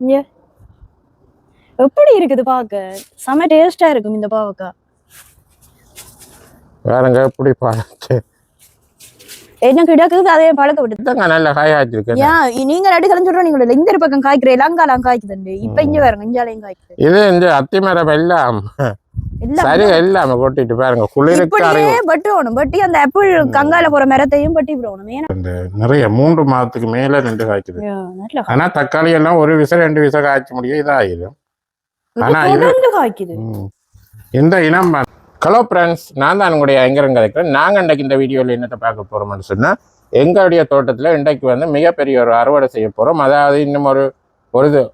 ஏ எப்படி இருக்குது பார்க்க செம டேஸ்டா இருக்கும் இந்த பாவக்காய் வேறங்க எப்படி பார்த்து என்ன கிடக்குது? அதே பழக்க விட்டு நல்ல காய் ஏன் நீங்க ரெண்டு கலந்து சொல்றோம் நீங்க இந்த பக்கம் காய்க்கிற இலங்காலாம் காய்க்குதுண்டு இப்ப இங்க பாருங்க இஞ்சாலையும் காய்க்குது? இது இந்த அத்தி மரம் எல்லாம் எல்லாம். சரி கொட்டிட்டு பாருங்க. குளிருக்கு இப்படியே பட்டுவணும் பட்டி அந்த ஆப்பிள் கங்கால போற மரத்தையும் பட்டி விடணும். ஏன்னா இந்த நிறைய மூன்று மாதத்துக்கு மேல ரெண்டு காய்க்குது. ஆனா தக்காளி எல்லாம் ஒரு விசை ரெண்டு விசை காய்ச்ச முடியும் இதாயிடும் ஆனா இது- தொடர்ந்து காய்க்குது. ம். இந்த இனம் ஹலோ ஃப்ரெண்ட்ஸ் நான் தான் உங்களுடைய ஐங்கரன் கதைக்கிறேன் நாங்கள் இன்றைக்கு இந்த வீடியோவில் என்னத்தை பார்க்க போகிறோம்னு சொன்னால் எங்களுடைய தோட்டத்தில் இன்றைக்கு வந்து மிகப்பெரிய ஒரு அறுவடை செய்ய போகிறோம் அதாவது இன்னும் ஒரு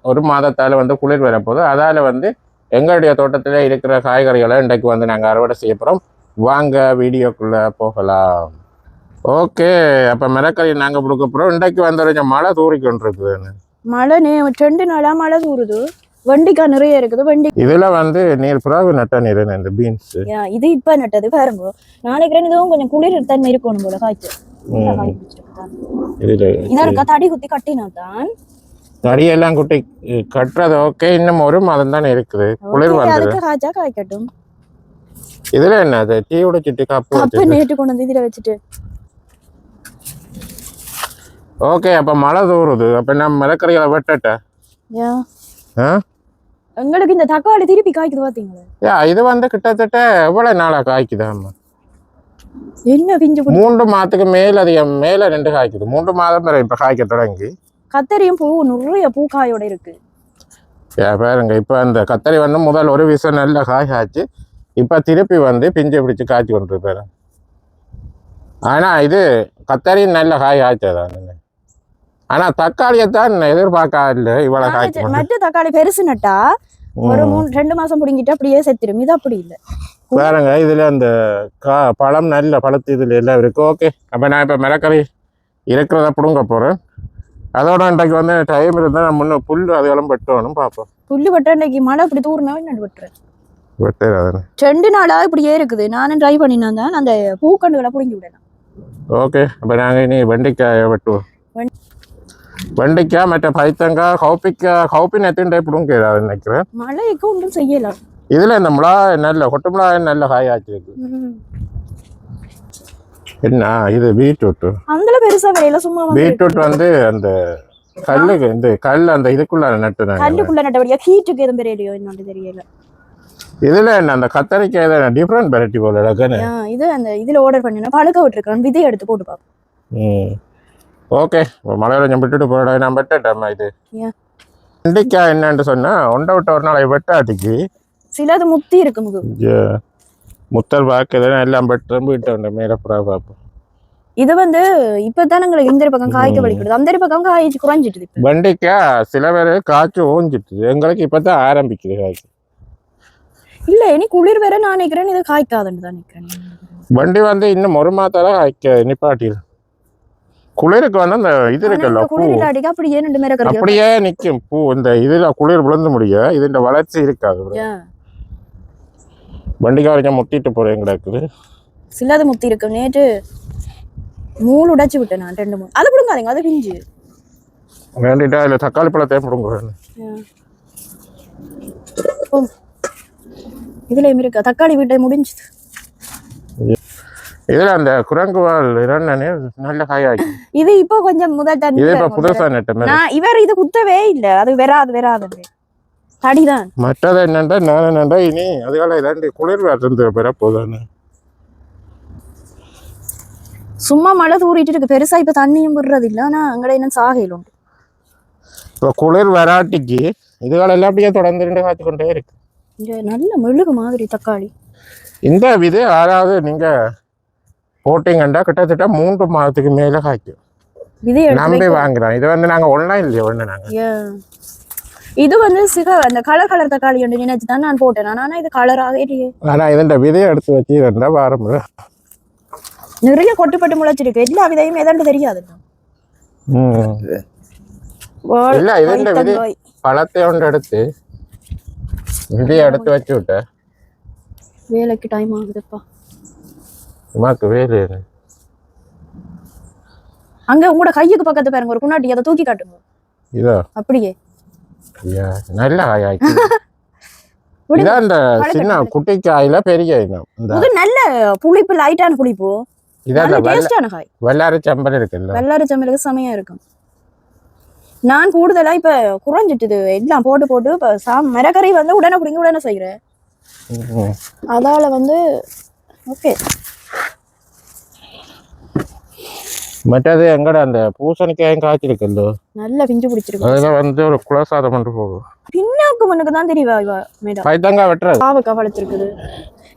ஒரு மாதத்தால் வந்து குளிர் வரப்போகுது. அதால் வந்து எங்களுடைய தோட்டத்தில் இருக்கிற காய்கறிகளை இன்றைக்கு வந்து நாங்கள் அறுவடை செய்ய போகிறோம் வாங்க வீடியோக்குள்ளே போகலாம். ஓகே அப்போ மிளக்கறி நாங்கள் கொடுக்க போகிறோம் இன்றைக்கு வந்து கொஞ்சம் மழை தூறி கொண்டிருக்குதுன்னு. மழை நே ரெண்டு நாளா மழை தூருது வண்டிக்காய் நிறைய இருக்குது. வண்டி இதில் வந்து நீர் புறாவு நட்ட நீர் இந்த பீன்ஸ் இது இப்ப நட்டது. பாருங்க நாளைக்கு இதுவும் கொஞ்சம் குளிர் தன்மை இருக்கணும் போல காய்ச்சு. நல்லா காய் பிடிச்சிருக்கு. இதில் இதற்கா தடி குத்தி கட்டினா தான் தடியெல்லாம் குட்டி கட்டுறது ஓகே இன்னும் ஒரு மாதம் தானே இருக்குது. குளிர் வந்தது. காய்ச்சா காய்க்கட்டும் இதுல என்ன அது? டீ உடைச்சிட்டு கப்பு கப்பு நேட்டு கொண்டு வந்து இதுல வச்சுட்டு. ஓகே அப்ப மழை தூறுது அப்ப நான் மிளக்கறிகளை வெட்டட்ட? ஏன் ஆ? எங்களுக்கு இந்த தக்காளி திருப்பி காய்க்குது பாத்தீங்களா? ஏ இது வந்து கிட்டத்தட்ட எவ்வளவு நாளா காய்க்குதாம்மா என்ன பிஞ்சு மூன்று மாதத்துக்கு மேல அதிகம் மேல ரெண்டு காய்க்குது. மூன்று மாதம் வரை இப்ப காய்க்க தொடங்கி. கத்தரியும் பூ நிறைய பூக்காயோட இருக்கு. பாருங்க இப்ப அந்த கத்தரி வந்து முதல் ஒரு விஷம் நல்ல காய் காய்ச்சி இப்ப திருப்பி வந்து பிஞ்சை பிடிச்சு காய்ச்சி கொண்டு பாரு ஆனா இது கத்தரி நல்ல காய் காய்ச்சதானுங்க ஆனா தக்காளியை தான் எதிர்பார்க்காது இவ்வளவு காய்ச்சி மற்ற தக்காளி பெருசு நட்டா ஒரு மூணு ரெண்டு மாசம் பிடிங்கிட்டு அப்படியே செத்துரும். இது அப்படி இல்ல. பாருங்க இதுல அந்த கா பழம் நல்ல பழத்து இதுல எல்லாம் இருக்கு. ஓகே அப்ப நான் இப்ப மிளக்கறி இருக்கிறத பிடுங்க போறேன். அதோட இன்றைக்கு வந்து டைம் இருந்தால் நான் முன்ன புல் அதெல்லாம் வெட்டணும் பார்ப்போம் புல்லு பட்ட இன்னைக்கு மழை இப்படி தூர்னா நடு விட்டுறேன்? வெட்டு அதனை ரெண்டு நாளா இப்படியே இருக்குது. நானும் ட்ரை பண்ணினா தான். அந்த பூக்கண்டுகளை பிடுங்கி விடலாம் ஓகே அப்போ நாங்கள் இனி வெண்டைக்காயை வெட்டுவோம். வெண்- வெண்டைக்காய் மற்ற பைத்தங்காய் கௌப்பிக்காய் கௌப்பி நெத்துண்டே பிடுங்க அது நினைக்கிறேன்? மழைக்கு ஒன்றும் செய்யலாம் இதில் இந்த மிளகாய் நல்ல கொட்டு மிளகாய் நல்ல காய் ஆச்சிருக்கு. என்ன இது பீட்ரூட்டு அந்தல பெருசா விலையில சும்மா பீட்ரூட் வந்து அந்த கல்லுக்கு இந்த கல் அந்த இதுக்குள்ள நட்டு நாங்கள் கல்லுக்குள்ள நட்டபடியா ஹீட்டுக்கு எதுவும் பெரியலையோ என்னன்னு தெரியல. இதுல என்ன அந்த கத்தரிக்காய் எதாவது டிஃப்ரெண்ட் வெரைட்டி போல இருக்குன்னு இது அந்த இதுல ஆர்டர் பண்ணினா பழுக்க விட்டுருக்கேன் விதை எடுத்து போட்டு பார்ப்போம். ம். ஓகே மலையில கொஞ்சம் விட்டுட்டு போட நான் வெட்டட்டேம்மா இது? வெண்டைக்காய் என்னன்னு சொன்னா ஒன்றை விட்ட ஒரு நாளை வெட்டாட்டிக்கு சிலது முத்தி இருக்கு முத்தல் பாக்குறதுனா எல்லாம் வீட்டை உண்டு மேலப்புறா பார்ப்போம். இது வந்து இப்பதான் எங்களுக்கு இந்த பக்கம் காய்க்க வலிக்கிறது அந்த பக்கம் காய்ச்சி குறைஞ்சிட்டு இப்ப. வெண்டைக்காய் சில பேர் காய்ச்சி ஓஞ்சிட்டு எங்களுக்கு இப்பதான் ஆரம்பிக்குது காய்ச்சி இல்ல இனி குளிர் வேற நான் நினைக்கிறேன் இது காய்க்காதுன்னு தான் நினைக்கிறேன் வண்டி வந்து இன்னும் ஒரு மாத்தால காய்க்க நிப்பாட்டிடும் குளிருக்கு வந்து அந்த இது இருக்குல்ல பூ. அப்படியே அப்படியே நிக்கும். பூ இந்த இதுல குளிர் விழுந்து முடிய இதுன்ற வளர்ச்சி இருக்காது. வண்டிக்காய் கொஞ்சம் முட்டிட்டு போறேன் எங்களுக்கு சிலது முத்தி இருக்கு. நேற்று மூணு உடைச்சு விட்டேன் நான் ரெண்டு மூணு. அது பிடுங்காதீங்க அது பிஞ்சு. வேண்டிட்டா இல்ல தக்காளி பழத்தையும் பிடுங்க இதுலயும் இருக்கா? தக்காளி வீட்டை முடிஞ்சுது. இதுல அந்த குரங்கு வால் இரண்டனே நல்ல காயாக்கி இது இப்போ கொஞ்சம் முதல் தண்ணி இது இப்ப. புதுசா நட்ட மாதிரி நான் இவர் இது குத்தவே இல்ல. அது வெறாது வெறாது தடிதான். மற்றது என்னண்டா நான் என்னண்டா இனி அதுக்கால இதாண்டி குளிர் இருந்து பெற போதானே. சும்மா மழை தூரிட்டு இருக்கு. பெருசா இப்ப தண்ணியும் விடுறது இல்ல ஆனா அங்கட என்ன சாகையில் உண்டு. இப்போ குளிர் வராட்டிக்கு இதுகால எல்லாம் அப்படியே தொடர்ந்து ரெண்டு காய்ச்சி கொண்டே இருக்கு. இங்க நல்ல மெழுகு மாதிரி தக்காளி. இந்த விதை ஆறாவது நீங்க போட்டீங்கன்னா கிட்டத்தட்ட மூன்று மாதத்துக்கு மேல காய்க்கும். நம்பி வாங்குறோம் இது வந்து நாங்க ஒன்லைன்லயே ஒண்ணு நாங்க. இது வந்து சிக அந்த கலர் கலர் தக்காளி ஒன்று நினைச்சு தான் நான் போட்டேன். ஆனா இது கலராகவே இல்லையே. ஆனா இதுண்ட விதையை எடுத்து வச்சு ரெண்டா வாரம் நிறைய கொட்டுப்பட்டு முளைச்சிருக்கு. எல்லா விதையும் எதாண்டு தெரியாது. வால், இல்ல விதை வைத்தங்காய். பழத்தை ஒன்று எடுத்து விதையை எடுத்து வச்சு விட்ட. வேலைக்கு டைம் ஆகுதுப்பா. உமாக்கு வேறு அங்க உங்களோட கையுக்கு பக்கத்து பாருங்க ஒரு குன்னாட்டி அதை தூக்கி காட்டுங்க. இதோ. அப்படியே. நல்ல காயாச்சு. இதான் இந்த சின்ன. குட்டி காயில பெரிய இனம் இது நல்ல புளிப்பு லைட்டான புளிப்பு. இதான் டேஸ்டான காய். வெள்ளாரி சம்பல் இருக்குல்ல. வெள்ளாரி சமையலுக்கு செமையா இருக்கும். நான் கூடுதலா இப்ப குறைஞ்சிட்டுது. எல்லாம் போட்டு போட்டு இப்ப சா மரக்கறி வந்து உடனே பிடிங்க உடனே செய்யறேன். அதால வந்து ஓகே மற்றது எங்கட அந்த பூசணிக்காயும் காய்ச்சிருக்குல்ல நல்ல பிஞ்சு பிடிச்சிருக்கு அதுல வந்து ஒரு குலசாதம் பண்ணி போகும் பின்னாக்கு முன்னுக்கு தான் தெரியவா இவ மேடம் பைத்தங்காய் வெட்டுறது பாவக்காய் வளர்த்துருக்குது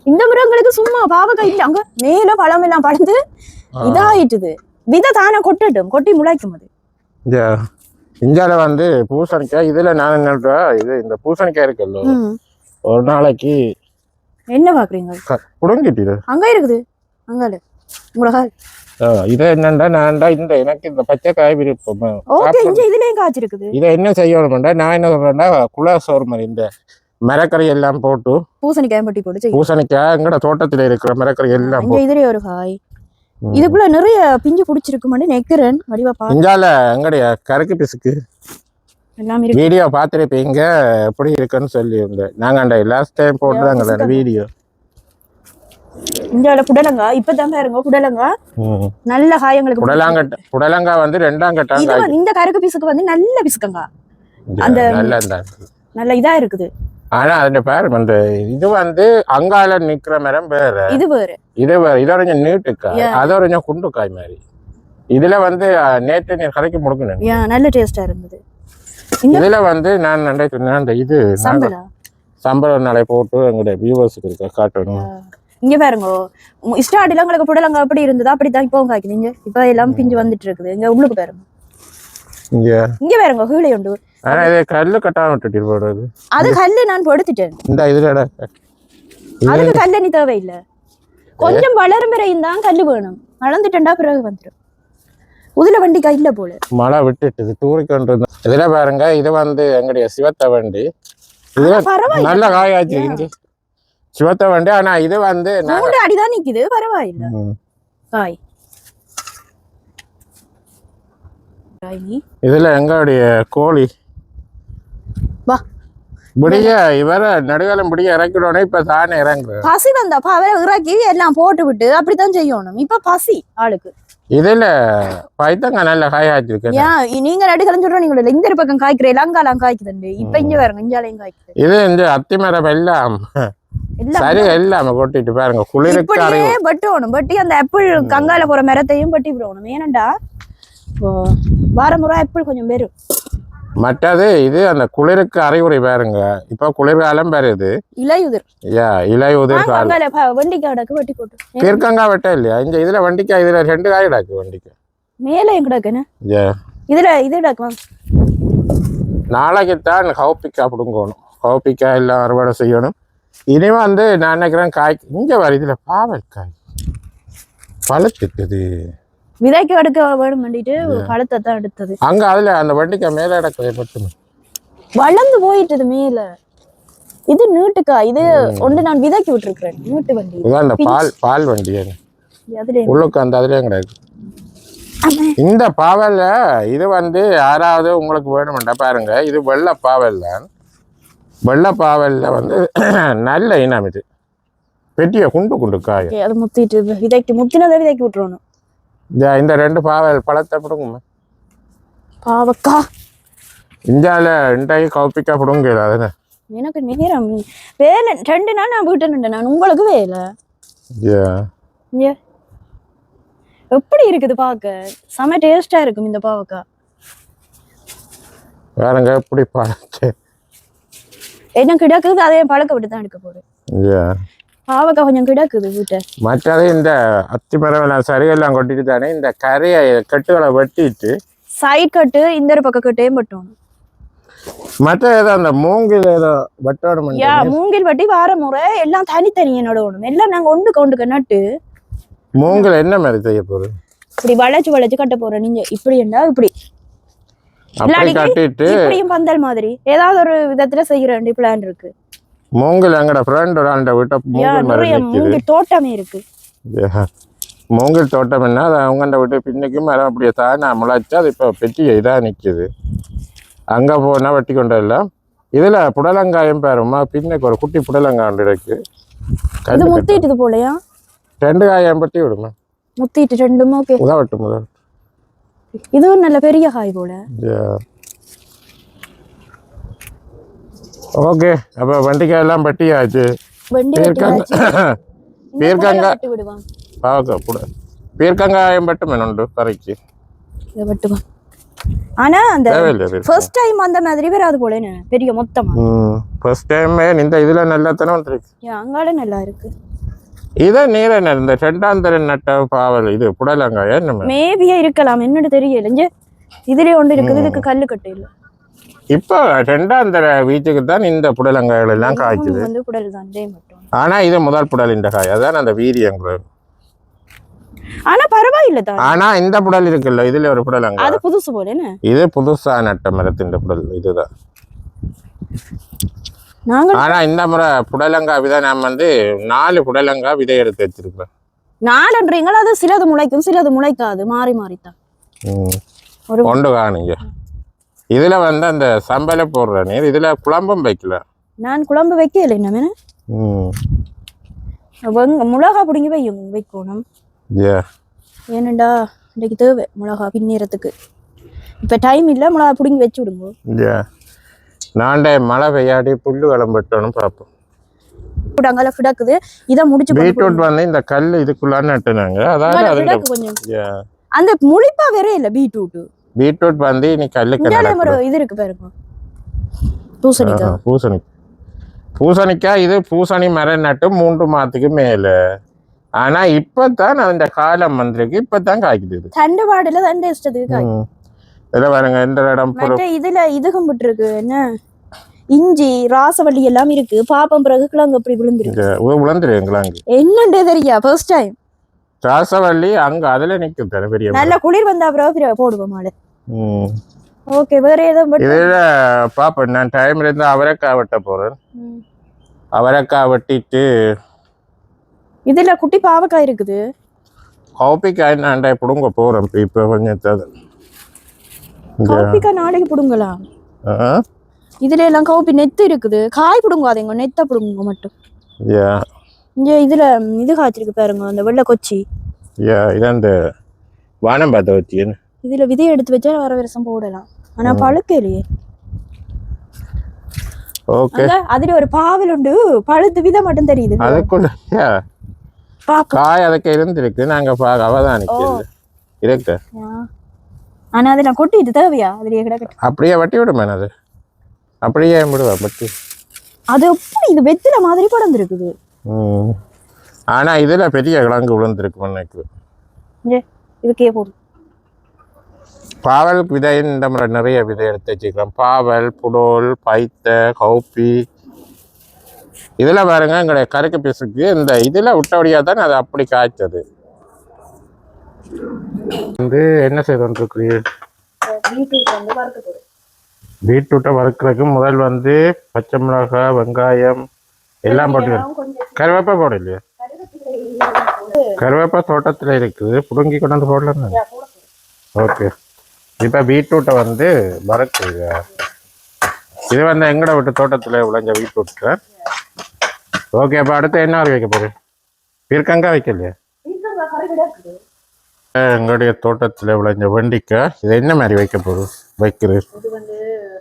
இந்த மிருகங்களுக்கு சும்மா பாவக்காய் இல்ல அங்க மேல பழம் எல்லாம் பழந்து இதாயிட்டுது விதை தானே கொட்டட்டும் கொட்டி முளைக்கும் அது இந்த இந்தியால வந்து பூசணிக்காய் இதுல நான் என்ன இது இந்த பூசணிக்காய் இருக்குல்ல. ஒரு நாளைக்கு என்ன பாக்குறீங்க க- புடுங்கிட்டு இது. அங்க இருக்குது அங்கால உங்களா ஆ, இது என்னண்டா நான்டா இந்த எனக்கு இந்த பச்சை காய் விருப்பம் இதுலயும் காய்ச்சிருக்குது இதை என்ன செய்யணும்டா நான் என்ன சொல்றேன்னா குலா சோறு மாதிரி இந்த மரக்கறி எல்லாம் போட்டு பூசணிக்காய் பட்டி போட்டு பூசணிக்காய் எங்கட தோட்டத்துல இருக்கிற மரக்கறி எல்லாம் போட்டு இதுலயே ஒரு காய். இதுக்குள்ள நிறைய பிஞ்சு புடிச்சிருக்குமான்னு நெக்கிறேன் வடிவா பா இங்கால எங்கடைய கருக்கு பிசுக்கு வீடியோ பார்த்துருப்பீங்க எப்படி இருக்குன்னு சொல்லி இருந்தேன் நாங்க லாஸ்ட் டைம் அந்த வீடியோ இந்தியாவில புடலங்காய் இப்பதான் பாருங்க புடலங்காய் நல்ல காயங்களுக்கு புடலாங்கட்ட புடலங்காய் வந்து ரெண்டாம் வந்து- இந்த கருக்கு பிசுக்கு வந்து நல்ல பிசுக்கங்கா. அந்த- நல்ல இந்த நல்ல இதா இருக்குது. ஆனா அதுல பேர் வந்து இது வந்து அங்கால நிக்கிற மரம் வேற. இது வேறு. இது வேற இது கொஞ்சம் நீட்டுக்காய். அது கொஞ்சம் குண்டுக்காய் மாதிரி. இதுல வந்து நேற்று நீ கரைக்கு முடுக்கணும் நல்ல டேஸ்டா இருந்தது. இந்த இதுல வந்து நான் நினைக்கிறேன் அந்த இது சம்பளம்? நாளை போட்டு எங்களுடைய வியூவர்ஸுக்கு இருக்க காட்டணும். இங்க பாருங்க. ஸ்டார்ட்ல உங்களுக்கு புடலங்காய் அப்படி இருந்தது? அப்படித்தான் இப்பவும் காய்க்குது இங்க இப்ப எல்லாம் பிஞ்சு வந்துட்டு இருக்குது இங்க உள்ளுக்கு பாருங்க. இங்க. இங்க பாருங்க கீழே உண்டு. ஆனா இது கல்லு கட்டாம விட்டுட்டு போடுறது அது. கல்லு நான் படுத்துட்டேன். இந்த இதுல அதுக்கு கல்லணி தேவையில்லை. கொஞ்சம் வளரும் வரையும் தான் கல்லு வேணும். வளர்ந்துட்டா பிறகு வந்துடும் உதுல வண்டி கையில போல. மழை விட்டுட்டுது தூரிக்கொண்டு இருந்தா. இதுல பாருங்க இது வந்து எங்களுடைய சிவத்த வண்டி. நல்ல காயாச்சு சிவத்த வண்டி ஆனா இது வந்து மூன்று அடிதான் நிக்குது பரவாயில்ல. காய். காய். இதுல எங்களுடைய கோழி. வா. முடிய இவர நடுகாலம் முடிய இறக்கிடணும் இப்ப தானே இறங்குற பசி வந்தா அவரை இறக்கி எல்லாம் போட்டு விட்டு அப்படித்தான் செய்யணும். இப்ப பசி ஆளுக்கு. இதுல பைத்தங்க நல்ல காயாச்சு இருக்கு ஏன் நீங்க நடுக்கலன்னு சொல்ற நீங்க இந்த பக்கம் காய்க்கிற அங்காலாம் காய்க்குதுண்டு. இப்ப இங்க பாருங்க இஞ்சாலையும் காய்க்குது. இது இந்த அத்தி மரம் எல்லாம் எல்லாம். சரி எல்லாம் கொட்டிட்டு பாருங்க. குளிருக்கு இப்படியே வெட்டணும். வெட்டி அந்த ஆப்பிள் கங்கால போற மரத்தையும் வெட்டி விடணும். ஏனண்டா? வார முறை ஆப்பிள் கொஞ்சம் பெரும் மற்றது இது அந்த குளிருக்கு அறிவுரை பாருங்க. இப்ப குளிர்காலம் வருது இலையுதிர். யா இலை உதிர் காலம். கங்கால ப- வெண்டிக்காய் கிடக்கு வெட்டி போட்டு பீர்க்கங்காய் வெட்ட இல்லையா? இந்த இதுல வண்டிக்காய் இதுல ரெண்டு காய் கிடக்கு வண்டிக்கு. மேலே கிடக்குன்னு இதுல இது கிடக்கு வாங்க. நாளைக்கு தான் கவுப்பிக்காய் பிடுங்கணும். கவுப்பிக்காய் எல்லாம் அறுவடை செய்யணும். இனி வந்து நான் நினைக்கிறேன் காய் இங்க வர இதுல பாவற்காய் பழுத்துட்டுது. விதைக்கு எடுக்க வேணும் பண்ணிட்டு பழத்தை தான் எடுத்தது. அங்க அதுல அந்த வண்டிக்காய் மேல இடத்துல மட்டும் வளர்ந்து போயிட்டது மேல. இது நீட்டுக்காய் இது ஒன்று நான் விதைக்கு விட்டுருக்கிறேன் நீட்டு வண்டி. இதான் அந்த பால் பால் வண்டி உள்ளுக்கு அந்த அதுலயும் கிடையாது. இந்த பாவல்ல இது வந்து யாராவது உங்களுக்கு வேணுமெண்டா பாருங்க இது வெள்ளை பாவல் தான் வெள்ளை பாவல்ல வந்து நல்ல இனம் இது. பெட்டிய குண்டு குண்டு காய். அது முத்திட்டு விதைக்கு முத்தினதை விதைக்கு விட்டுறணும். இந்த ரெண்டு பாவல் பழத்தை பிடுங்குமா பாவக்கா. இந்தியாவில் இன்றைக்கு கவுப்பிக்கா பிடுங்கல அதுன்னு எனக்கு நேரம் வேலை ரெண்டு நாள் நான் வீட்டு நின்றேன். நான் உங்களுக்கு வேலை. ஏ. எப்படி இருக்குது பார்க்க செம டேஸ்டா இருக்கும் இந்த பாவக்காய் வேறங்க எப்படி பழத்து என்ன கிடக்குது அதே பழக்க விட்டு தான் எடுக்க போறேன் பாவக்காய் கொஞ்சம் கிடக்குது வீட்டை மற்றது இந்த அத்தி மரம் சரியெல்லாம் கொட்டிட்டு தானே இந்த கரையை கட்டுகளை வெட்டிட்டு சைட் கட்டு இந்த ஒரு பக்கம் கட்டையும் பட்டணும் மற்ற ஏதோ அந்த மூங்கில் ஏதோ வெட்டணும் யா மூங்கில் வட்டி வார முறை எல்லாம் தனித்தனியா நடணும் எல்லாம் நாங்க ஒண்டுக்கு ஒண்டுக்க நட்டு மூங்கில் என்ன மாதிரி செய்ய போகுது இப்படி வளைச்சு வளைச்சு கட்ட போறோம் நீங்க இப்படி என்ன இப்படி அப்படி கட்டிட்டு இப்படியும் பந்தல் மாதிரி. ஏதாவது ஒரு விதத்துல செய்யற வேண்டிய பிளான் இருக்கு. மூங்கில் எங்கட ஃப்ரெண்ட் ஒரு ஆண்ட விட்ட மூங்கில் மரம் மூங்கில் தோட்டமே இருக்கு. மூங்கில் தோட்டம் என்ன அது அவங்கண்ட விட்டு பின்னுக்கு மரம் அப்படியே தானே முளைச்சு அது இப்போ பெட்டி இதாக நிற்குது அங்கே போனால் வெட்டி கொண்டு வரலாம் இதில் புடலங்காயம் பாருமா பின்னுக்கு ஒரு குட்டி புடலங்காய் இருக்கு. இது கட்டு. முத்திட்டுது போலயா? ரெண்டு காயம் பட்டி விடுமா? முத்திட்டு ரெண்டும் ஓகே. உதவட்டு முதல் இதுவும் நல்ல பெரிய காய் போல. ஓகே அப்போ வண்டிக்காய் எல்லாம் பட்டியாச்சு பீர்க்கங்காய் பாவக்கா பீர்க்கங்காயம் பட்டும் ஆனா அந்த. ஃபர்ஸ்ட் டைம் அந்த மாதிரி வராது போல பெரிய மொத்தமா. ஃபர்ஸ்ட் டைமே இந்த இதில் நல்லா தானே வந்துருக்கு அங்கால நல்லா இருக்கு. இதை நீர இந்த ரெண்டாம் தர நட்ட பாவல் இது புடலங்காயா நம்ம? மேபியா இருக்கலாம் என்னன்னு தெரியல. இங்க இதுலயே ஒன்று இருக்குது இதுக்கு கல்லு கட்டு இல்ல. இப்போ ரெண்டாம் தர வீட்டுக்கு தான் இந்த புடலங்காய்கள் எல்லாம் காய்க்குது. ஆனா இது முதல் புடல் இந்த காய் அதான் அந்த வீரியங்கிறது ஆனா பரவாயில்ல தான். ஆனா இந்த புடல் இருக்குல்ல இதுல ஒரு புடலங்காய் அது புதுசு போல என்ன? இது புதுசா நட்ட மரத்தின் புடல் இதுதான். நாங்க ஆனா இந்த முறை புடலங்காய் விதை நான் வந்து நாலு புடலங்காய் விதை எடுத்து வச்சிருக்கிறேன் நாலுன்றீங்களா? அது சிலது முளைக்கும் சிலது முளைக்காது. மாறி மாறித்தான். ஒரு கொண்டு காணுங்க இதுல வந்து அந்த சம்பலை போடுற நீர் இதுல குழம்பும் வைக்கல. நான் குழம்பு வைக்கல என்ன? ம். மிளகா பிடிங்கி வையும் வைக்கணும். ஏனண்டா? இன்னைக்கு தேவை மிளகா பின்னிறதுக்கு இப்ப டைம் இல்ல மிளகா பிடிங்கி வச்சு விடுங்க. நாண்டே மழை பெய்யாடி புல்லு கிளம்பிட்டோன்னு பார்ப்போம். அங்கால கிடக்குது இதை முடிச்சு பீட்ரூட் வந்து இந்த கல் இதுக்குள்ளான நட்டுனாங்க. அதாவது. அந்த முழிப்பா வேற இல்ல பீட்ரூட். பீட்ரூட் வந்து நீ கல்லுக்கு ஒரு இது இருக்கு பாருங்க பூசணிக்காய். பூசணி பூசணிக்காய். இது பூசணி மரம் நட்டு மூன்று மாதத்துக்கு மேல. ஆனா இப்பதான் அந்த காலம் வந்திருக்கு. இப்பதான் காய்க்குது இது. தண்டு இஷ்டத்துக்கு காய் ம். இதுல பாருங்க இந்த இடம் இதுல இது கும்பிட்டு இருக்கு என்ன? இஞ்சி ராசவள்ளி எல்லாம் இருக்கு. பாப்பம் பிறகு கிழங்கு அப்படி விழுந்துருக்கு. இங்க உழந்துருங்களா அங்க என்னண்டே தெரியா ஃபர்ஸ்ட் டைம் ராசவள்ளி அங்க அதுல நிக்குது தானே பெரிய. நல்ல குளிர் வந்தா அப்புறம் பிற- போடுவோம் மாடு. ஓகே வேற ஏதோ இதுல பாப்பேன் நான் டைம் இருந்து அவரைக்காய் வெட்ட போறேன். அவரைக்காய் வெட்டிட்டு இதுல குட்டி பாவக்காய் இருக்குது. காப்பிக்காய் நான் புடுங்க போறேன் இப்ப இப்ப கொஞ்சம் காப்பிக்காய் நாளைக்கு புடுங்கலாம் ஆ? இதுல எல்லாம் காப்பி நெத்து இருக்குது. காய் புடுங்காதீங்க நெத்த புடுங்க மட்டும். யா. இங்க இதுல இது காய்ச்சிருக்கு பாருங்க அந்த வெள்ளை கொச்சி. யா இதான் இந்த வானம் பார்த்த வச்சியன்னு இதுல விதையை எடுத்து வச்சா வர வருஷம் போடலாம். ஆனா பழுக்கலையே ஓகே. அங்க அதுல ஒரு பாவல் உண்டு பழுத்து விதை மட்டும் தெரியுது. அதுக்குள்ள காய் அதுக்கு இருந்திருக்கு நாங்க பார்க்க அவதானிக்கிறது இருக்கு ஆனா அதை நான் கொட்டிட்டு தேவையா? அதுலயே கிடக்கட்டும். அப்படியே வட்டி விடுமே அது. அப்படியே விடுவா வட்டி. அது எப்படி? இது வெத்தில மாதிரி படர்ந்துருக்குது. ம். ஆனா இதுல பெரிய கிழங்கு விழுந்திருக்கு இங்க இதுக்கே போடும் பாவல் விதை இந்த முறை நிறைய விதை எடுத்து வச்சுக்கிறோம் பாவல் புடோல் பைத்த கௌப்பி. இதுல பாருங்க எங்களுடைய கருக்கு பிசுக்கு இந்த இதுல விட்டபடியா தான் அது அப்படி காய்ச்சது. வந்து என்ன வறுக்க போடும் பீட்ரூட்டை வறுக்கிறதுக்கு முதல் வந்து பச்சை மிளகாய் வெங்காயம் எல்லாம் போட்டு கருவேப்பா போட இல்லையா? கருவேப்பா தோட்டத்தில் இருக்குது. புடுங்கி கொண்டு வந்து போடலாம் ஓகே. இப்போ பீட்ரூட்டை வந்து வறுக்குங்க. இது வந்து எங்கட விட்டு தோட்டத்தில் விளைஞ்ச பீட்ரூட்டு ஓகே அப்போ அடுத்து என்ன வரை வைக்க போகுது பீர்க்கங்காய் வைக்கலையா எங்களுடைய தோட்டத்தில் விளைஞ்ச வெண்டிக்காய் இது என்ன மாதிரி வைக்க போகுது வைக்கிறது இது வந்து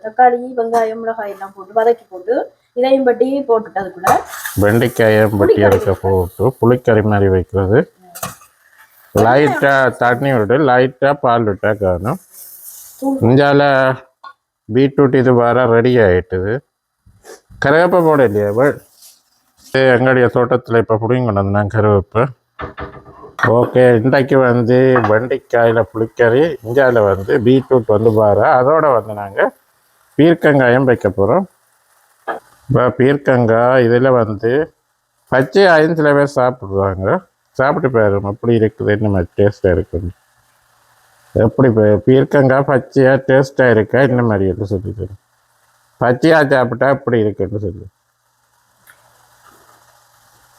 தக்காளி வெங்காயம் மிளகாய் எல்லாம் போட்டு வதக்கி போட்டு இதையும் பட்டி போட்டுட்டு அதுக்குள்ள வெண்டைக்காயை பட்டி அரைக்க போட்டு புளிக்கறி மாதிரி வைக்கிறது. லைட்டாக தண்ணி விட்டு லைட்டாக பால் விட்டா காணும். இஞ்சால பீட்ரூட் இது வர ரெடி ஆயிட்டுது. கருவேப்பை போட இல்லையா எங்களுடைய தோட்டத்தில் இப்போ பிடிங்க கொண்டு வந்தேன் கருவேப்பை. ஓகே இன்றைக்கு வந்து வெண்டைக்காயில் புளிக்கறி இந்தியாவில் வந்து பீட்ரூட் வந்து பாரு. அதோடு வந்து நாங்கள் பீர்க்கங்காயம் வைக்க போகிறோம் இப்போ பீர்க்கங்காய் இதில் வந்து பச்சை ஆயும் சில பேர் சாப்பிடுவாங்க சாப்பிட்டு போயிடும் எப்படி இருக்குது இன்னும் மாதிரி டேஸ்ட்டாக இருக்குது எப்படி பீர்க்கங்காய் பச்சையாக டேஸ்ட்டாக இருக்கா இந்த மாதிரி இருக்கு சொல்லிட்டு பச்சையாக சாப்பிட்டா எப்படி இருக்குன்னு சொல்லு.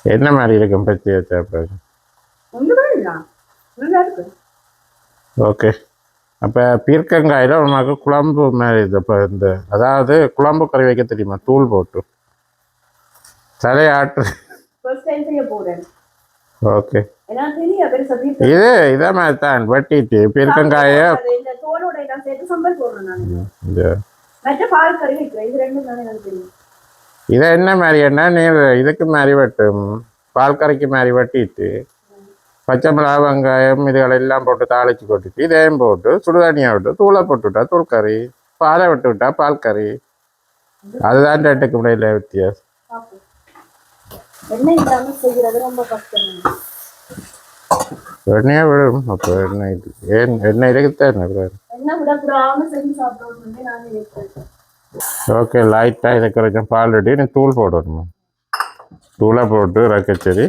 என்ன மாதிரி இருக்கும் பச்சையாக சாப்பிட்றது? ஓகே. அப்போ பீர்க்கங்காயில் உனக்கு குழம்பு மாதிரி இது இப்போ இந்த அதாவது குழம்பு கறி வைக்க தெரியுமா? தூள் போட்டு. தலையாட்டு. ஓகே. இது இதே மாதிரி தான் வெட்டிட்டு பீர்க்கங்காயை இது என்ன மாதிரி என்ன நீர் இதுக்கு மாதிரி வெட்டும்? பால் கறிக்கு மாதிரி வெட்டிட்டு பச்சை மிளகா வெங்காயம் இதுகளை எல்லாம் போட்டு தாளிச்சு கொட்டிட்டு இதையும் போட்டு சுடுதண்ணியை விட்டு தூளை போட்டு விட்டா தூள் கறி பாலை விட்டு விட்டா பால் கறி அதுதான் ரெண்டுக்கு முடியல வித்தியாசம். எண்ணெய் விடும். அப்போ எண்ணெய் இது. ஏன் எண்ணெய் நினைக்கிறேன். ஓகே லைட்டாக இதை கொஞ்சம் பால் ரெடி தூள் போடணும்? தூளை போட்டு ரக்கச்சேரி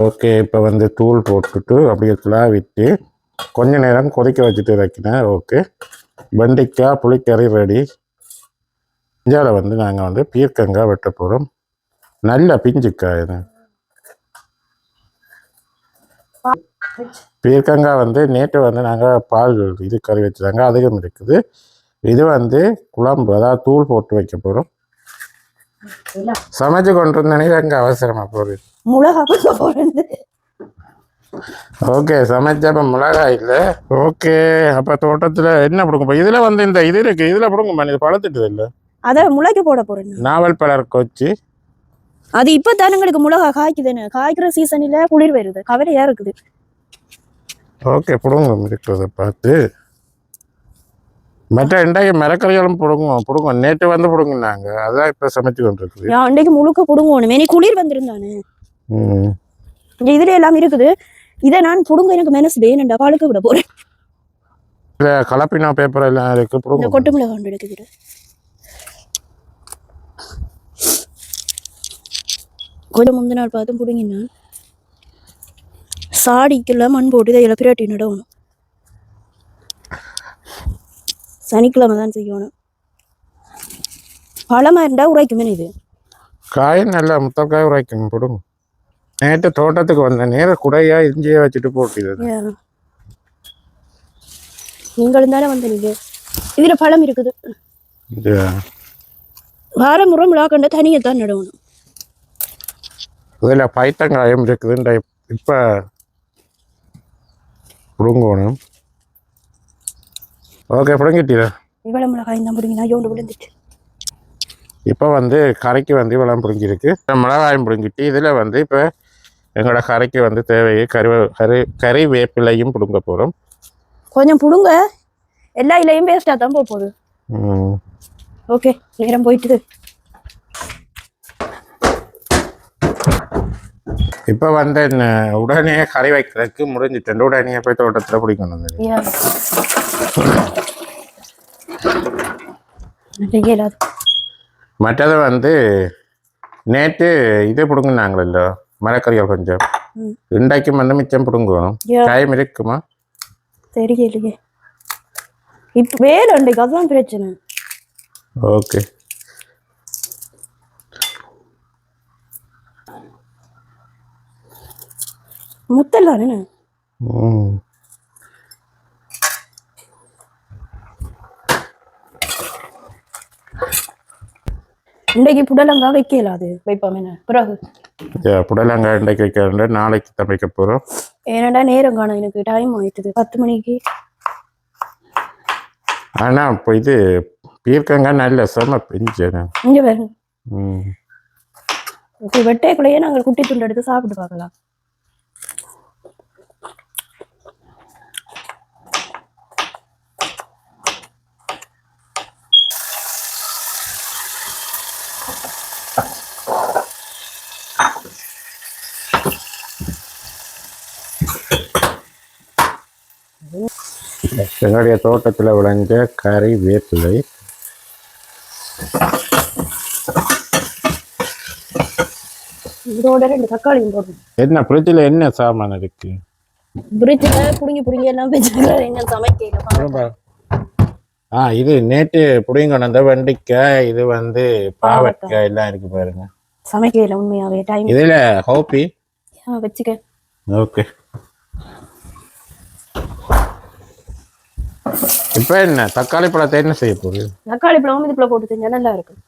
ஓகே இப்போ வந்து தூள் போட்டுட்டு அப்படியே விட்டு கொஞ்ச நேரம் கொதிக்க வச்சுட்டு இறக்கினேன். ஓகே. வெண்டைக்காய் புளிக்கறி ரெடி இஞ்சால வந்து நாங்கள் வந்து பீர்க்கங்காய் வெட்ட போகிறோம் நல்ல பிஞ்சுக்காய் இது. பீர்க்கங்காய் வந்து நேற்று வந்து நாங்கள் பால் இது கறி வச்சுருந்தாங்க அதிகம் இருக்குது. இது வந்து குழம்பு அதாவது தூள் போட்டு வைக்க போகிறோம் சமைச்சு கொண்டு வந்தனே அங்கே அவசரமாக போகுது மிளகா போட ஓகே சமைச்சப்ப மிளகாய் இல்லை. ஓகே அப்போ தோட்டத்தில் என்ன பிடுங்கப்பா இதில் வந்து இந்த இது இருக்குது இதில் பிடுங்கப்பா இது பழத்துட்டு இல்லை? அத முளைக்க போட நான். நாவல் பழர் கொச்சி. அது இப்ப தானுங்களுக்கு மிளகா காய்க்குதுன்னு. காய்க்கிற சீசன்ல குளிர் வருது கவலையா இருக்குது. ஓகே பிடுங்க இருக்கிறத பார்த்து. மற்ற இன்றைக்கு மரக்கறிகளும் பிடுங்குவோம். பிடுங்குவோம். நேற்று வந்து பிடுங்கினாங்க. அதான் இப்போ சமைச்சு கொண்டு இருக்குது நான் அன்றைக்கு முழுக்க புடுங்கணும் இனி குளிர் வந்திருந்தானே? இதுல எல்லாம் இருக்குது. இதை நான் புடுங்க எனக்கு மனசு வேணுண்டா பழுக்க விட போறேன். இதில் கலப்பினா பேப்பர் எல்லாம் இருக்குது இந்த பிடுங்க கொட்டு மிளகா எடுக்குது கொஞ்சம் முந்தின நாள் பார்த்து புடுங்கினான் சாடிக்குள்ள மண் போட்டு இதில் பிரட்டி நடணும். சனிக்கிழமை தான் செய்யணும். பழமா இருந்தா உரைக்குமே இது. காய் நல்லா முத்தக்காய் உரைக்கும் பிடுங்க நேற்று தோட்டத்துக்கு வந்த நேர குடையா இஞ்சியை வச்சுட்டு போட்டுது ஏன்? நீங்களும் தானே வந்து நீங்க இதுல பழம் இருக்குது. வாரம் முறை மிளகாண்ட தனியை தான் நடணும். இதில் பைத்தங்காயம் இருக்குதுன்ற இப்போ பிடுங்கணும். ஓகே பிடுங்கிட்டீங்க இவ்வளவு மிளகாய் தான் பிடிங்கினா யோண்டு விழுந்துட்டு. இப்போ வந்து கரைக்கு வந்து இவ்வளோ பிடுங்கிருக்கு மிளகாயம் பிடுங்கிட்டு இதில் வந்து இப்போ எங்களோட கரைக்கு வந்து தேவையை கருவே கரு கறி வேப்பிலையும் பிடுங்க போகிறோம் கொஞ்சம் புடுங்க. எல்லா இலையும் வேஸ்டா தான் போக போகுது. ஓகே நேரம் போயிட்டுது. இப்போ வந்து என்ன உடனே கறி வைக்கிறதுக்கு முடிஞ்சிட்டு உடனே போய் தோட்டத்தில் பிடிக்கணும் மற்றது வந்து நேற்று இது பிடுங்கினாங்களோ மரக்கறிகள் கொஞ்சம். ம். இன்றைக்கும் வந்து மிச்சம் பிடுங்குவோம். டைம் இருக்குமா? தெரியலையே. இப்ப வேலை அதுதான் பிரச்சனை. ஓகே தானே ம் இன்றைக்கு புடலங்கா வைக்க இயலாது வைப்போம் என்ன? பிறகு. புடலங்காய் இன்றைக்கு வைக்க நாளைக்கு சமைக்க போகிறோம் ஏன்னாடா நேரம் காணும். எனக்கு டைம் ஆயிட்டுது. பத்து மணிக்கு. ஆனால் இப்போ இது பீர்க்கங்காய் நல்ல செம பிஞ்சு இங்க பாருங்க. வெட்டைக்குள்ளேயே நாங்கள் குட்டி துண்டு எடுத்து சாப்பிட்டு பார்க்கலாம். எங்களுடைய தோட்டத்தில் விளைஞ்ச கறி வேப்பிலை. இதோட ரெண்டு தக்காளியும் போடணும் என்ன ஃப்ரிட்ஜில் என்ன சாமான் இருக்கு? பிரிட்ஜில் புடுங்கி புடுங்கி எல்லாம் வச்சுருக்காரு. என்ன சமைக்கல ஆ இது நேற்று புடிங்க வந்த வெண்டைக்காய் இது வந்து பாவக்காய். எல்லாம் இருக்கு பாருங்க. சமைக்கல உண்மையாவே. டைம் இதில் ஹோப்பி? வச்சுக்க. ஓகே. இப்போ என்ன? தக்காளி பழத்தை என்ன செய்ய போகுது? தக்காளி பழமும் இதுக்குள்ள போட்டு செஞ்சா நல்லா இருக்கும்.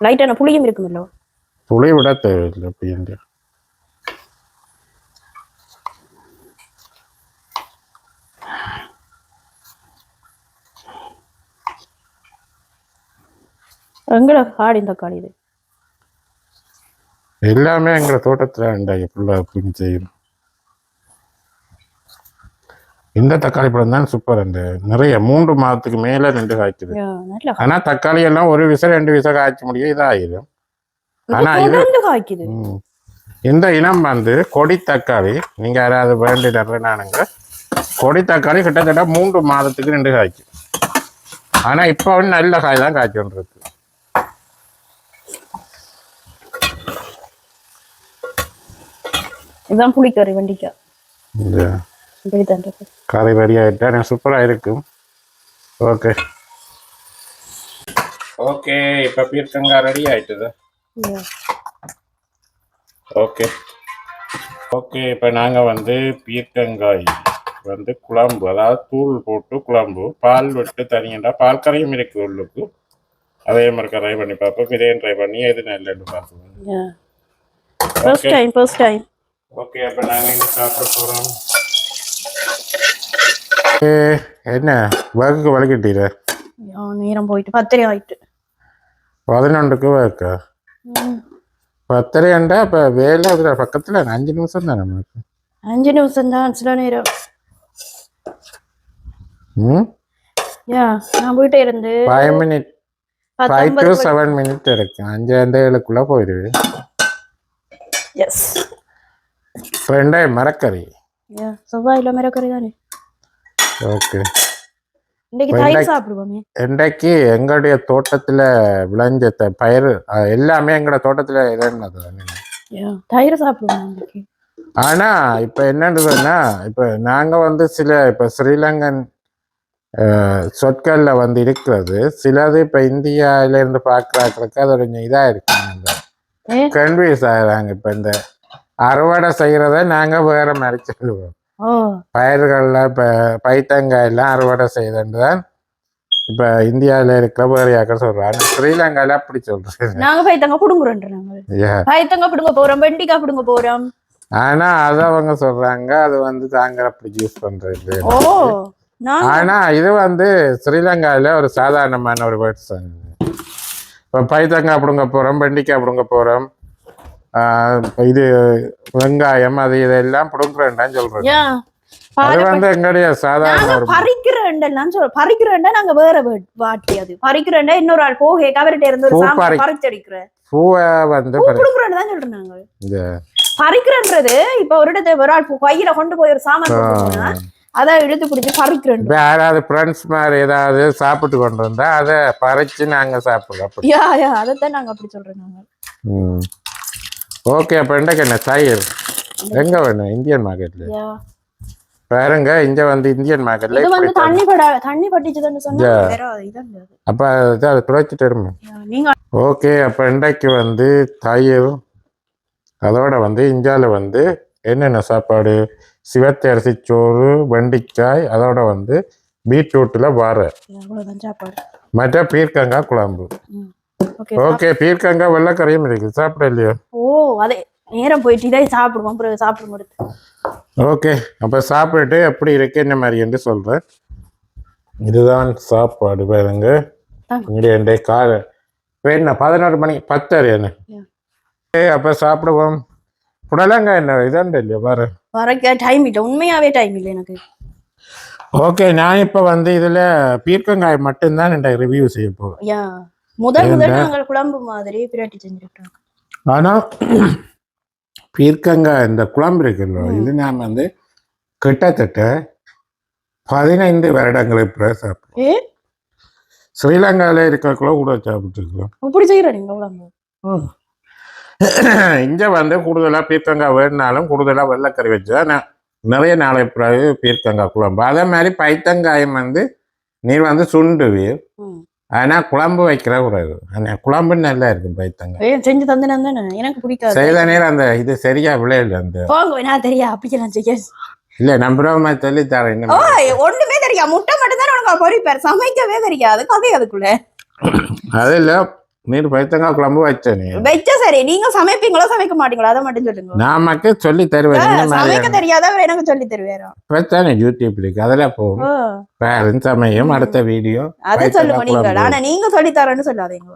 லைட்டான புளியும் இருக்குமில்ல புளி விட தேவையில்லை அப்படின்ட்டு எங்கட காடி தக்காளி இது? எல்லாமே எங்களை தோட்டத்தில் உண்டாகி ஃபுல்லாக அப்படின்னு செய்யணும் இந்த தக்காளி பழம் தான் சூப்பர் இந்த நிறைய மூன்று மாதத்துக்கு மேலே நின்று காய்க்குது. ஆனால் தக்காளி எல்லாம் ஒரு விசை ரெண்டு விசை காய்ச்ச முடியும் இதாகிடும் ஆனா இது-. இந்த இனம் வந்து கொடி தக்காளி நீங்க யாராவது வேண்டி தர்றேனானுங்க கொடி தக்காளி கிட்டத்தட்ட மூன்று மாதத்துக்கு ரெண்டு காய்க்கும் ஆனா இப்போ வந்து நல்ல காய் தான் காய்ச்சுன்னு இருக்கு இதுதான் புளிக்கறி வெண்டிக்காய். கறி ரெடி ஆகிட்டா எனக்கு சூப்பராக இருக்கும். ஓகே ஓகே இப்போ பீர்க்கங்காய் ரெடி ஆயிட்டுது. ஓகே ஓகே இப்போ நாங்கள் வந்து பீர்க்கங்காய் வந்து குழம்பு அதாவது தூள் போட்டு குழம்பு பால் விட்டு தனியண்டா பால் கரையும் இருக்கு உள்ளுக்கு. அதே மாதிரி கரை பண்ணி பார்ப்போம். இதையும் ட்ரை பண்ணி எது நல்லன்னு பார்ப்போம் யா. First okay time first time okay அப்போ நாங்கள் இங்கே சாப்பிட போகிறோம் என்ன? போயிட்டு பத்தரை ஆயிட்டு. பதினொன்றுக்கு வகுக்கா ம். பத்தரை அண்டா இப்போ வேலை அதில் பக்கத்தில் அஞ்சு நிமிஷம் தானே நமக்கு அஞ்சு நிமிஷம் தான் சில நேரம். ம்? யா நான் போயிட்டே இருந்து five minute five to seven minute இருக்கு. அஞ்சு அந்த ஏழுக்குள்ளே போயிடுவேன் எஸ் ரெண்டாய் மரக்கறி. யா செவ்வாயில மிரக்கறி தானே? ஓகே. இன்றைக்கு எங்களுடைய தோட்டத்தில் விளைஞ்ச பயிர் எல்லாமே எங்களோட தோட்டத்தில் யா தயிர் சாப்பிடுவோம் ஆனால் இப்போ என்னன்றதுன்னா இப்போ நாங்கள் வந்து சில இப்போ ஸ்ரீலங்கன் சொற்களில் வந்து இருக்கிறது சிலது இப்போ இந்தியாவிலேருந்து பார்க்குறாக்கிறதுக்கு அது கொஞ்சம் இதாக இருக்குங்க கன்ஃபியூஸ் ஆகிறாங்க. இப்போ இந்த அறுவடை செய்கிறத நாங்கள் வேறு மாதிரி சொல்லுவோம் பயிர்களில் இப்போ பைத்தங்காய் எல்லாம் அறுவடை செய்தன்னு தான் இப்போ இந்தியாவில் இருக்கிற வேறு யாக்கள் சொல்கிறாங்க ஸ்ரீலங்காவில் அப்படி சொல்கிறேன் நாங்க பைத்தங்க புடுங்குறோன்ற பைத்தங்க புடுங்க போறோம் வெண்டிக்காய் புடுங்க போறோம். ஆனால் அது அவங்க சொல்கிறாங்க அது வந்து தாங்க அப்படி யூஸ் பண்ணுறது நாங்க ஆனால் இது வந்து ஸ்ரீலங்காவில் ஒரு சாதாரணமான ஒரு வேர்ட்ஸ் இப்போ பைத்தங்காய் பிடுங்க போகிறோம் வெண்டிக்காய் பிடுங்க போகிறோம் இது வெங்காயம் அது இதெல்லாம் பிடுங்குறேன்டான்னு சொல்கிறேன் யா அது வந்து எங்களுடைய சாதாரண நாங்க பறிக்கிறேன்டெல்லாம் சொல்ல பறிக்கிறேன்டா நாங்க வேற வாட்டி அது. பறிக்கிறேன்டா இன்னொரு ஆள் போகே கவர்கிட்ட இருந்து ஒரு பூ சாமான் பறி- பறிச்சடிக்கிற. பூவை வந்து புடுங்குறேன்னு தான் சொல்றேன் நாங்க. இந்த பறிக்கிறன்றது இப்ப ஒரு இடத்துல ஒரு ஆள் கையில கொண்டு போய் ஒரு சாமான் அதை இழுத்து பிடிச்சி பறிக்கிறேன் யாராவது ஃப்ரெண்ட்ஸ் மாதிரி ஏதாவது சாப்பிட்டு கொண்டு வந்தா அதை பறிச்சு நாங்கள் சாப்பிடுறோம் யா யா அதைத்தான் நாங்க அப்படி சொல்றோம் நாங்க. ஓகே அப்போ இன்றைக்கு என்ன? தயிர். எங்கே வேணும்? இந்தியன் மார்க்கெட்டில் பாருங்க இங்கே வந்து இந்தியன் மார்க்கெட்டில் இது வந்து தண்ணி பட தண்ணி பட்டுச்சுன்னு சொன்னா. அப்போ அது துடைச்சிட்டு இருமே நீங்க ஓகே அப்போ இன்றைக்கு வந்து தயிர். அதோட வந்து இந்தியாவில் வந்து என்னென்ன சாப்பாடு? சிவத்தி அரிசி சோறு வெண்டிக்காய் அதோட வந்து பீட்ரூட்டில் வாரை. மற்ற பீர்க்கங்காய் குழம்பு. ஓகே பீர்க்கங்காய் வெள்ளைக்கறியும் இருக்குது சாப்பிட இல்லையோ? ஓ அதே நேரம் போயிட்டு இதை சாப்பிடுவோம். அப்புறம் சாப்பிடும் கொடுத்து ஓகே அப்போ சாப்பிட்டுட்டு எப்படி இருக்கு என்ன மாதிரி என்று சொல்கிறேன் இதுதான் சாப்பாடு பாருங்க. இங்கே கால என்ன பதினோரு மணி பத்தரை என்ன. ஏ அப்போ சாப்பிடுவோம். புடலங்காய் என்ன இதாண்ட இல்லையா? பாரு. வரைக்க டைம் இல்லை. உண்மையாவே டைம் இல்லை எனக்கு. ஓகே நான் இப்போ வந்து இதில் பீர்க்கங்காய் மட்டும்தான் இந்த ரிவ்யூ செய்ய போகிறேன் முதல் முதல்? நாங்கள் குழம்பு மாதிரி பிரட்டி செஞ்சிருக்கோம். ஆனால் பீர்க்கங்காய் இந்த குழம்பு இருக்குல்ல இது நான் வந்து கிட்டத்தட்ட பதினைந்து வருடங்களுக்கு பிறகு சாப்பிடுவோம் ஏ? ஸ்ரீலங்காவில் இருக்கக்குள்ள கூட சாப்பிட்டுருக்கோம் இப்படி செய்யற நீங்க குழம்பு. இங்கே வந்து கூடுதலாக பீர்க்கங்காய் வேணுனாலும் கூடுதலாக வெள்ளைக்கறி வச்சா நான் நிறைய நாளை பிறகு பீர்க்கங்காய் குழம்பு. அதே மாதிரி பைத்தங்காயம் வந்து நீர் வந்து சுண்டுவீர். ஆனால் குழம்பு வைக்கிற கூடாது ஆனால் குழம்பு நல்லா இருக்கும் பைத்தங்காய் ஏ செஞ்சு தந்தேன் தானே எனக்கு பிடிக்காது. செய்த நேரம் அந்த இது சரியா விளையல அந்த போங்க நான் தெரியா அப்படியெல்லாம் செய்ய இல்ல நம்புறவமா சொல்லி தரேன் ஒண்ணுமே தெரியாது முட்டை மட்டும் தான் உனக்கு பொறிப்பார் சமைக்கவே தெரியாது கதை அதுக்குள்ள. அது இல்ல நீர் பைத்தங்காய் குழம்பு வச்ச நீ வச்ச சரி. நீங்க சமைப்பீங்களோ சமைக்க மாட்டீங்களோ அதை மட்டும் சொல்லுங்க. நான் மக்கள் சொல்லி தருவேன் சமைக்க தெரியாத எனக்கு சொல்லி தருவாரோ? இப்பத்தானே யூடியூப்ல இருக்கு. அதுல போகும் பேரன் சமயம் அடுத்த வீடியோ அதை சொல்லுங்க நீங்க ஆனா நீங்க சொல்லி தரேன்னு சொல்லாதீங்க.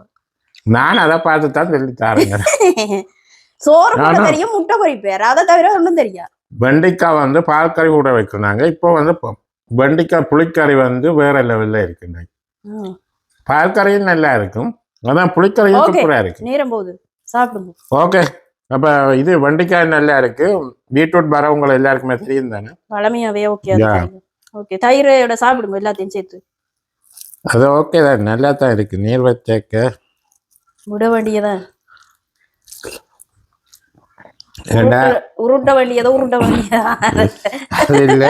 நான் அதை பார்த்து தான் சொல்லி தரேங்க. சோறு கூட? தெரியும் முட்டை பொறிப்பார் அதை தவிர ஒண்ணும் தெரியாது வெண்டைக்காய் வந்து பால் கறி கூட வைக்கிறாங்க இப்போ வந்து வெண்டைக்காய் புளிக்கறி வந்து வேற லெவல்ல இருக்கு பால் கறியும் நல்லா இருக்கும். அதான் புளிக்கறியும் Okay. சூப்பரா இருக்கு. நேரம் போகுது. சாப்பிடுங்க. ஓகே அப்ப இது வெண்டைக்காய் நல்லா இருக்கு. பீட்ரூட் வரவங்க எல்லாருக்குமே தெரியும் தானே? பழமையாவே ஓகே. ஓகே தயிரோட சாப்பிடுங்க எல்லாத்தையும் சேர்த்து. அது ஓகே தான். நல்லா தான் இருக்கு. நீர் வச்சேக்க. விட வேண்டியதான் உருட்ட வேண்டியதோ உருட்ட வேண்டியதா? அது இல்ல.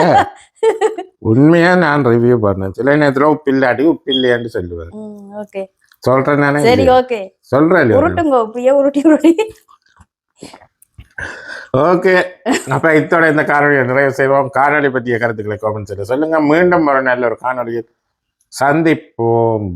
உண்மையா நான் ரிவ்யூ பண்ணேன். சில நேரத்துல உப்பு இல்லாட்டி உப்பு இல்லையான்னு சொல்லுவேன் ஓகே சொல்றேன் நானே சரி ஓகே. சொல்றேன் உருட்டுங்க இப்பயே உருட்டி உருட்டி. ஓகே. அப்ப இத்தோட இந்த காணொலியை நிறைவு செய்வோம். காணொலி பற்றிய கருத்துக்களை கமெண்ட் செய்ய சொல்லுங்க. மீண்டும் ஒரு நல்ல ஒரு காணொலியில் சந்திப்போம்.